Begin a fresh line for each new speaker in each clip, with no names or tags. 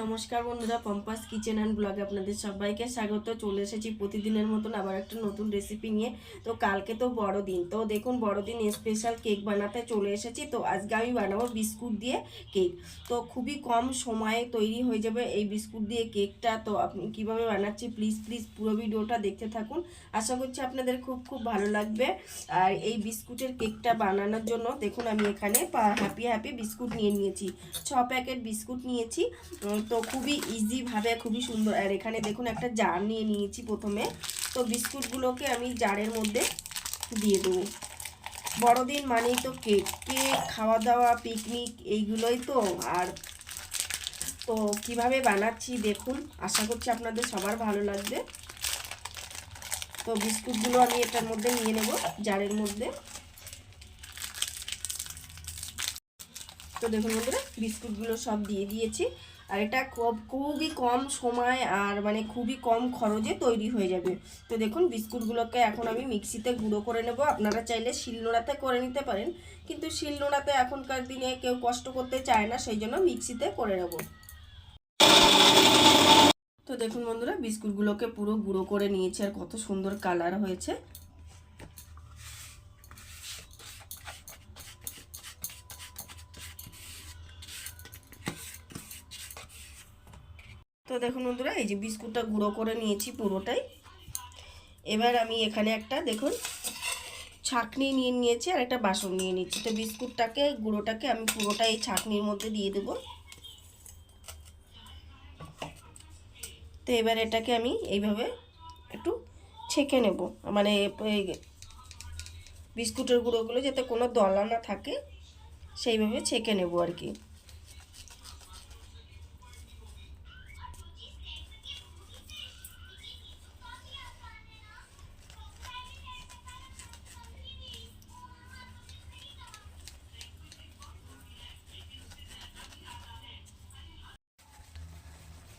নমস্কার বন্ধুরা, পম্পাস kitchen and ব্লগে আপনাদের সবাইকে স্বাগত। চলে এসেছি প্রতিদিনের মতন আবার একটা নতুন রেসিপি নিয়ে। তো কালকে তো বড়দিন, তো দেখুন বড়দিন স্পেশাল কেক বানাতে চলে এসেছি। তো আজকে আমি বানাবো বিস্কুট দিয়ে কেক তো খুবই কম সময়ে তৈরি হয়ে যাবে এই বিস্কুট দিয়ে কেকটা তো আপনি কীভাবে বানাচ্ছি প্লিজ প্লিজ পুরো ভিডিওটা দেখতে থাকুন। আশা করছি আপনাদের খুব খুব ভালো লাগবে। আর এই বিস্কুটের কেকটা বানানোর জন্য দেখুন আমি এখানে হ্যাপি হ্যাপি বিস্কুট নিয়ে নিয়েছি। ছ প্যাকেট বিস্কুট নিয়েছি। তো খুবই ইজিভাবে খুবই সুন্দর। আর এখানে দেখুন, একটা জার নিয়ে নিয়েছি প্রথমে। তো বিস্কুটগুলোকে আমি জারের মধ্যে দিয়ে দেবো। বড়দিন মানেই তো কেক কেক খাওয়া দাওয়া পিকনিক এইগুলোই তো। আর তো কীভাবে বানাচ্ছি দেখুন, আশা করছি আপনাদের সবার ভালো লাগবে। তো বিস্কুটগুলো আমি এটার মধ্যে নিয়ে নেব জারের মধ্যে। তো দেখুন বন্ধুরা, বিস্কুটগুলো সব দিয়ে দিয়েছি। আর এটা খুব, খুবই কম সময় আর মানে খুবই কম খরচে তৈরি হয়ে যাবে। তো দেখুন, বিস্কুটগুলোকে এখন আমি মিক্সিতে গুঁড়ো করে নেব। আপনারা চাইলে শিলনোড়াতে করে নিতে পারেন। কিন্তু শিলনোড়াতে এখনকার দিনে কেউ কষ্ট করতে চায় না, সেই জন্য মিক্সিতে করে নেব। তো দেখুন বন্ধুরা, বিস্কুটগুলোকে পুরো গুঁড়ো করে নিয়েছে আর কত সুন্দর কালার হয়েছে। তো দেখুন বন্ধুরা, এই যে বিস্কুটটা গুঁড়ো করে নিয়েছি পুরোটাই। এবার আমি এখানে একটা, দেখুন, ছাকনি নিয়ে নিয়েছি আর একটা বাসন নিয়ে নিচ্ছি। তো বিস্কুটটাকে, গুঁড়োটাকে আমি পুরোটা এই ছাকনির মধ্যে দিয়ে দেব। তো এবার এটাকে আমি এইভাবে একটু ছেঁকে নেব। মানে বিস্কুটের গুঁড়োগুলো যাতে কোনো দলা না থাকে, সেইভাবে ছেঁকে নেব আর কি।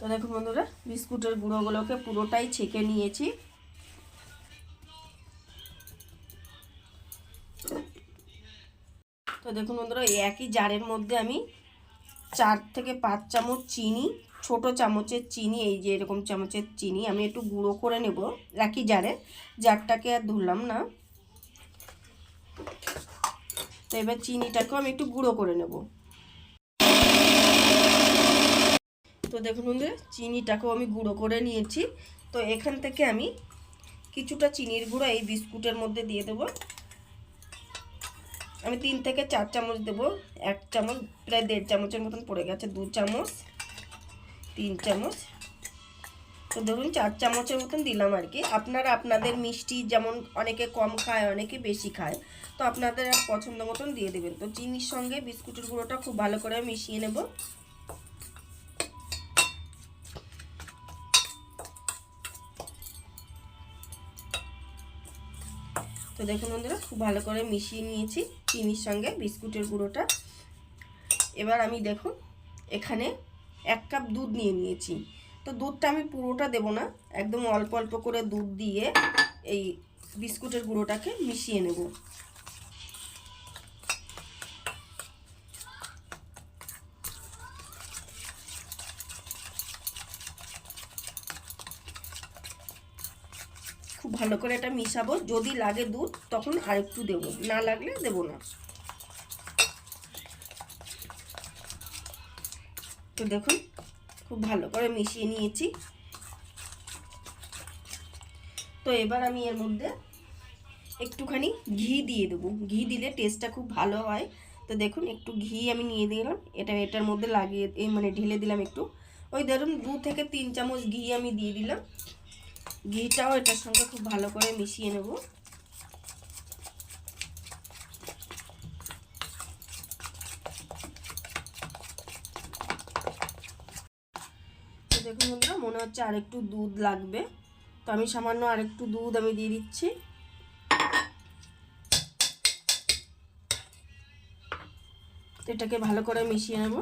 তো দেখুন বন্ধুরা, বিস্কুটের গুঁড়োগুলোকে পুরোটাই ছেঁকে নিয়েছি। তো দেখুন বন্ধুরা, এই একই জারের মধ্যে আমি চার থেকে পাঁচ চামচ চিনি, ছোট চামচের চিনি, এই যে এরকম চামচের চিনি, আমি একটু গুঁড়ো করে নেব একই জারে। জারটাকে আর ধুলাম না। তো এবার চিনিটাকেও আমি একটু গুঁড়ো করে নেব। তো দেখুন বন্ধুরা, চিনিটাকেও আমি গুঁড়ো করে নিয়েছি। তো এখান থেকে আমি কিছুটা চিনির গুঁড়ো এই বিস্কুটের মধ্যে দিয়ে দেবো। আমি তিন থেকে চার চামচ দেব, এক চামচ, প্রায় দেড় চামচের মতন পড়ে গেছে, দু চামচ, তিন চামচ। তো ধরুন চার চামচের মতন দিলাম আর কি। আপনারা আপনাদের মিষ্টি যেমন অনেকে কম খায়, অনেকে বেশি খায়, তো আপনাদের পছন্দ মতন দিয়ে দেবেন। তো চিনির সঙ্গে বিস্কুটের গুঁড়োটা খুব ভালো করে মিশিয়ে নেব। তো দেখুন বন্ধুরা, খুব ভালো করে মিশিয়ে নিয়েছি চিনির সঙ্গে বিস্কুটের গুঁড়োটা। এবার আমি দেখুন, এখানে এক কাপ দুধ নিয়ে নিয়েছি। তো দুধটা আমি পুরোটা দেব না, একদম অল্প অল্প করে দুধ দিয়ে এই বিস্কুটের গুঁড়োটাকে মিশিয়ে নেব। ভালো করে এটা মিশাবো। যদি লাগে দুধ, তখন আরেকটু দেবো। না লাগলে দেবো না। তো দেখুন, খুব ভালো করে মিশিয়ে নিয়েছি। তো এবার আমি এর মধ্যে একটুখানি ঘি দিয়ে দেবো। ঘি দিলে টেস্টটা খুব ভালো হয়। তো দেখুন, একটু ঘি আমি নিয়ে দিলাম। এটা, এটার মধ্যে লাগিয়ে মানে ঢেলে দিলাম একটু। ওই ধরুন দু থেকে তিন চামচ ঘি আমি দিয়ে দিলাম। ঘিটাও এটার সঙ্গে খুব ভালো করে মিশিয়ে নেব। দেখুন বন্ধুরা, মনে হচ্ছে আরেকটু দুধ লাগবে। তো আমি সামান্য আরেকটু দুধ আমি দিয়ে দিচ্ছি। এটাকে ভালো করে মিশিয়ে নেব।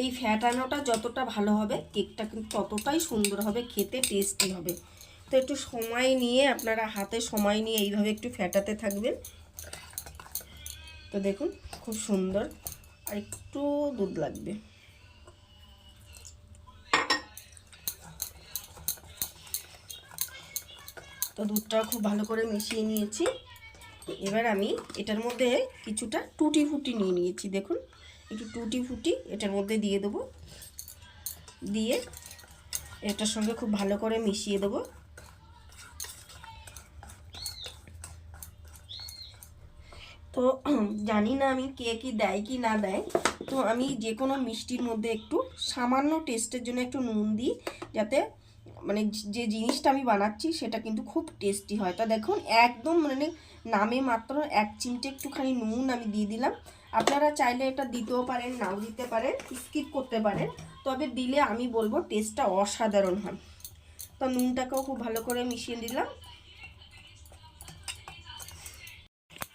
এই ফ্যাটানোটা যতটা ভালো হবে, কেকটা কিন্তু ততটাই সুন্দর হবে, খেতে টেস্টি হবে। তো একটু সময় নিয়ে আপনারা হাতে সময় নিয়ে এইভাবে একটু ফ্যাটাতে থাকবেন। তো দেখুন, খুব সুন্দর আর একটু দুধ লাগবে। তো দুধটাও খুব ভালো করে মিশিয়ে নিয়েছি। এবার আমি এটার মধ্যে কিছুটা টুটি ফুটি নিয়ে নিয়েছি, দেখুন। একটু টুটি ফুটি এটার মধ্যে দিয়ে দেবো। দিয়ে এটার সঙ্গে খুব ভালো করে মিশিয়ে দেবো। তো জানি না আমি কে কি দেয় কি না দেয়। তো আমি যে কোনো মিষ্টির মধ্যে একটু সামান্য টেস্টের জন্য একটু নুন দিই, যাতে মানে যে জিনিসটা আমি বানাচ্ছি সেটা কিন্তু খুব টেস্টি হয়। তা দেখুন, একদম মানে নামে মাত্র এক চিমটে একটুখানি নুন আমি দিয়ে দিলাম। আপনারা চাইলে এটা দিতেও পারেন, নাও দিতে পারেন স্কিপ করতে পারেন। তবে দিলে আমি বলব টেস্টটা অসাধারণ হয়। তো নুনটাকেও খুব ভালো করে মিশিয়ে দিলাম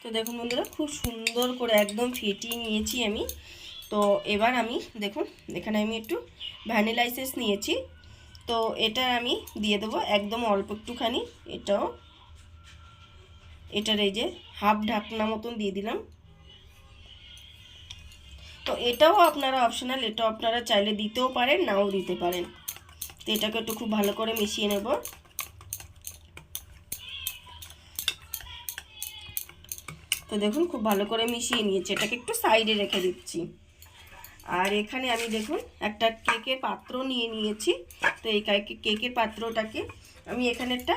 তো দেখুন বন্ধুরা, খুব সুন্দর করে একদম ফেটিয়ে নিয়েছি আমি। তো এবার আমি, দেখুন, এখানে আমি একটু ভ্যানিলা এসেন্স নিয়েছি। তো এটা আমি দিয়ে দেবো একদম অল্প একটুখানি। এটাও, এটার এই যে হাফ ঢাকনা মতন দিয়ে দিলাম। তো এটাও আপনারা অপশনাল এটাও আপনারা চাইলে দিতেও পারেন, নাও দিতে পারেন। তো এটাকে একটু খুব ভালো করে মিশিয়ে নেব। তো দেখুন, খুব ভালো করে মিশিয়ে নিয়েছি। এটাকে একটু সাইডে রেখে দিচ্ছি। আর এখানে আমি দেখুন, একটা কেকের পাত্র নিয়ে নিয়েছি। তো এই কেকের পাত্রটাকে আমি এখানে একটা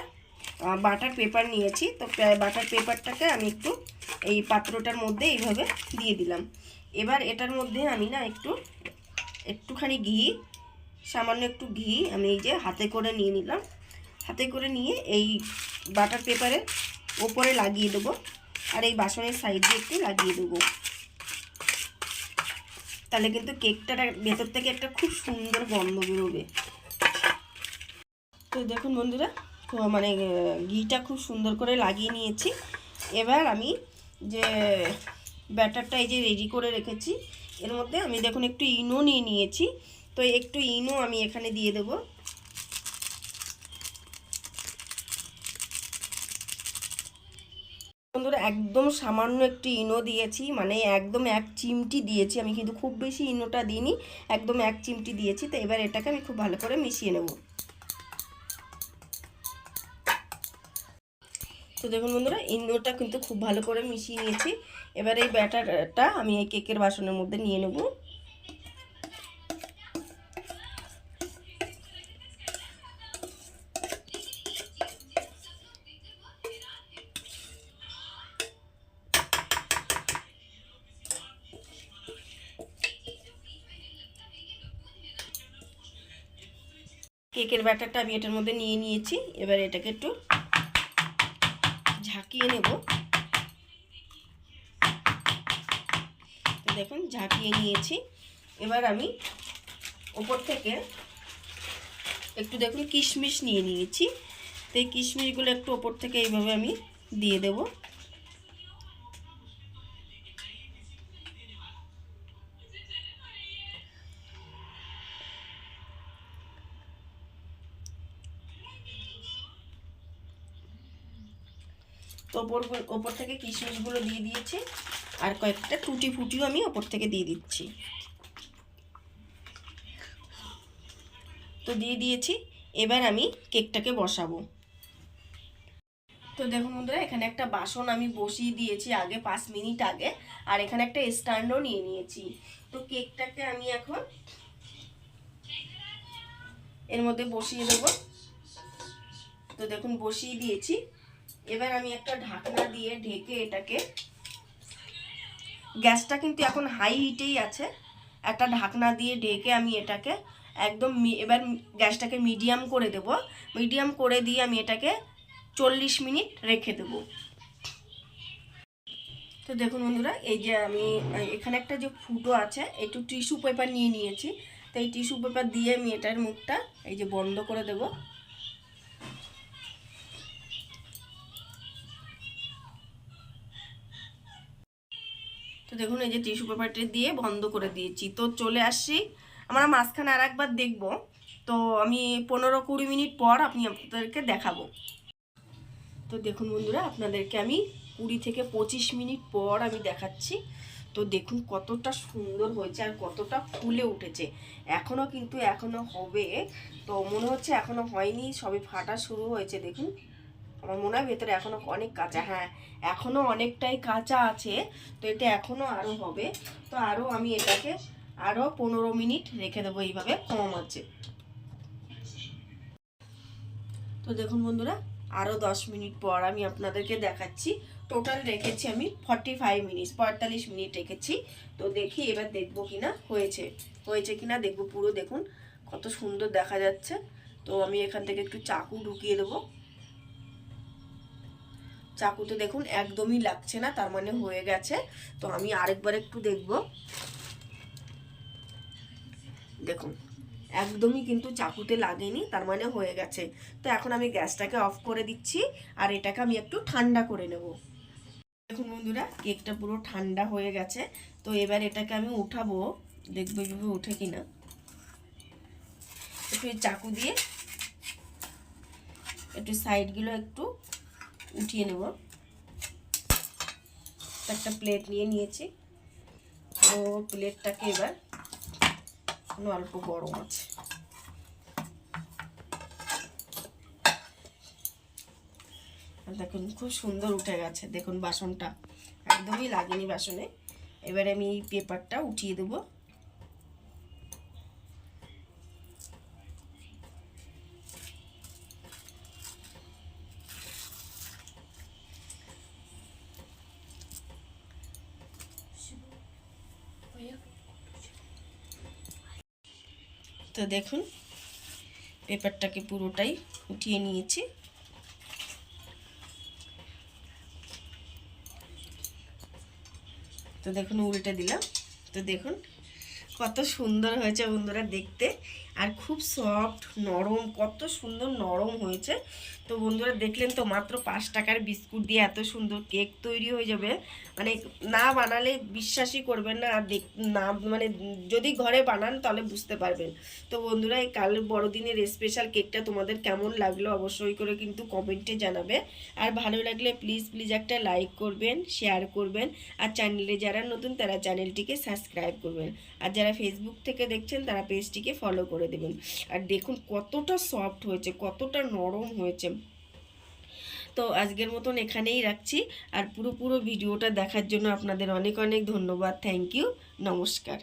বাটার পেপার নিয়েছি। তো বাটার পেপারটাকে আমি একটু এই পাত্রটার মধ্যে এইভাবে দিয়ে দিলাম। এবার এটার মধ্যে আমি না একটু, একটুখানি ঘি, সামান্য একটু ঘি আমি এই যে হাতে করে নিয়ে নিলাম। হাতে করে নিয়ে এই বাটার পেপারের ওপরে লাগিয়ে দেবো আর এই বাসনের সাইডে একটু লাগিয়ে দেবো। তাহলে কিন্তু কেকটা ভেতর থেকে একটা খুব সুন্দর গন্ধ বেরোবে। তো দেখুন বন্ধুরা, তো মানে ঘিটা খুব সুন্দর করে লাগিয়ে নিয়েছি। এবার আমি যে ব্যাটারটা এই যে রেডি করে রেখেছি। এর মধ্যে আমি দেখুন একটু ইনো নিয়ে নিয়েছি। তো একটু ইনো আমি এখানে দিয়ে দেবো। বন্ধুরা, একদম সামান্য একটু ইনো দিয়েছি মানে একদম এক চিমটি দিয়েছি। আমি কিন্তু খুব বেশি ইনোটা দিইনি, একদম এক চিমটি দিয়েছি। তো এবার এটাকে আমি খুব ভালো করে মিশিয়ে নেব। তো দেখুন বন্ধুরা ইনোটা কিন্তু খুব ভালো করে মিশিয়ে নিয়েছি। এবার এই ব্যাটারটা আমি এই কেকের বাসনের মধ্যে নিয়ে নেব। কেকের ব্যাটারটা আমি এটার মধ্যে নিয়ে নিয়েছি। এবার এটাকে একটু ঝাঁকিয়ে নেব। দেখুন, ঝাঁকিয়ে নিয়েছি। এবার আমি ওপর থেকে একটু দেখুন, কিশমিশ নিয়ে নিয়েছি। তো এই কিশমিশগুলো একটু ওপর থেকে এইভাবে আমি দিয়ে দেবো। ওপর ওপর থেকে কিশমিশগুলো দিয়ে দিয়েছি আর কয়েকটা টুটি ফুটিও আমি ওপর থেকে দিয়ে দিচ্ছি। তো দিয়ে দিয়েছি, এবার আমি কেকটাকে বসাবো। তো দেখুন বন্ধুরা, এখানে একটা বাসন আমি বসিয়ে দিয়েছি আগে পাঁচ মিনিট আগে, আর এখানে একটা স্ট্যান্ডও নিয়ে নিয়েছি। তো কেকটাকে আমি এখন এর মধ্যে বসিয়ে দেবো। তো দেখুন, বসিয়ে দিয়েছি। এবার আমি একটা ঢাকনা দিয়ে ঢেকে এটাকে। গ্যাসটা কিন্তু এখন হাই হিটেই আছে। একটা ঢাকনা দিয়ে ঢেকে আমি এটাকে একদম এবার গ্যাসটাকে মিডিয়াম করে দেব। মিডিয়াম করে দিয়ে আমি এটাকে চল্লিশ মিনিট রেখে দেব। তো দেখুন বন্ধুরা, এই যে আমি, এখানে একটা যে ফুটো আছে, একটু টিস্যু পেপার নিয়ে নিয়েছি। তো এই টিস্যু পেপার দিয়ে আমি এটার মুখটা এই যে বন্ধ করে দেবো। তো দেখুন, এই যে টিস্যু পেপারটি দিয়ে বন্ধ করে দিয়েছি। তো চলে আসছি। আমরা মাঝখানে আর একবার দেখব। তো আমি পনেরো কুড়ি মিনিট পর আমি আপনাদেরকে দেখাবো। তো দেখুন বন্ধুরা, আপনাদেরকে আমি কুড়ি থেকে পঁচিশ মিনিট পর আমি দেখাচ্ছি। তো দেখুন কতটা সুন্দর হয়েছে আর কতটা ফুলে উঠেছে। এখনও কিন্তু এখনও হবে। তো মনে হচ্ছে এখনও হয়নি, সবে ফাটা শুরু হয়েছে, দেখুন। আমার ভেতরে এখনও অনেক কাঁচা। হ্যাঁ এখনও অনেকটাই কাঁচা আছে, তো এটা এখনও আরও হবে। তো আরও আমি এটাকে আরও পনেরো মিনিট রেখে দেবো এইভাবে কম আছে তো দেখুন বন্ধুরা আরও দশ মিনিট পর আমি আপনাদেরকে দেখাচ্ছি। টোটাল রেখেছি আমি ফর্টি ফাইভ মিনিট পঁয়তাল্লিশ মিনিট রেখেছি। তো দেখি এবার দেখব কিনা হয়েছে। হয়েছে কিনা দেখব পুরো দেখুন, কত সুন্দর দেখা যাচ্ছে। তো আমি এখান থেকে একটু চাকু ঢুকিয়ে দেবো। চাকুতে দেখুন একদমই লাগছে না, তার মানে হয়ে গেছে। তো আমি আরেকবার একটু দেখব। দেখুন, একদমই কিন্তু চাকুতে লাগেনি, তার মানে হয়ে গেছে। তো এখন আমি গ্যাসটাকে অফ করে দিচ্ছি, আর এটাকে আমি একটু ঠান্ডা করে নেব। দেখুন বন্ধুরা, কেকটা পুরো ঠান্ডা হয়ে গেছে। তো এবার এটাকে আমি উঠাবো, দেখব এইভাবে উঠে কিনা। একটু চাকু দিয়ে, একটু সাইডগুলো একটু উঠিয়ে নেব। একটা প্লেট নিয়ে নিয়েছি। তো প্লেটটাকে এবার অল্প গরম আছে। দেখুন, খুব সুন্দর উঠে গেছে। দেখুন, বাসনটা। একদমই লাগেনি বাসনে। এবারে আমি এই পেপারটা উঠিয়ে দেবো। তো দেখুন পেপারটাকে পুরোটাই উঠিয়ে নিয়েছি। তো দেখুন উল্টে দিলাম। তো দেখুন কত সুন্দর হয়েছে বন্ধুরা দেখতে। আর খুব সফট নরম, কত সুন্দর নরম হয়েছে। তো বন্ধুরা দেখলেন তো মাত্র পাঁচ টাকার বিস্কুট দিয়ে এত সুন্দর কেক তৈরি হয়ে যাবে। মানে না বানালে বিশ্বাসই করবেন না, আর দেখ, না মানে যদি ঘরে বানান তাহলে বুঝতে পারবেন। তো বন্ধুরা এই কাল বড়দিনের স্পেশাল কেকটা তোমাদের কেমন লাগল অবশ্যই করে কিন্তু কমেন্টে জানাবে। আর ভালো লাগলে প্লিজ প্লিজ একটা লাইক করবেন শেয়ার করবেন। আর চ্যানেলে যারা নতুন তারা চ্যানেলটিকে সাবস্ক্রাইব করবেন। আর যারা ফেসবুক থেকে দেখছেন, তারা পেজটিকে ফলো করে দেবেন। আর দেখুন কতটা সফট হয়েছে, কতটা নরম হয়েছে। তো আজকের মতন এখানেই রাখছি। আর পুরো পুরো ভিডিওটা দেখার জন্য আপনাদের অনেক অনেক ধন্যবাদ। থ্যাংক ইউ নমস্কার।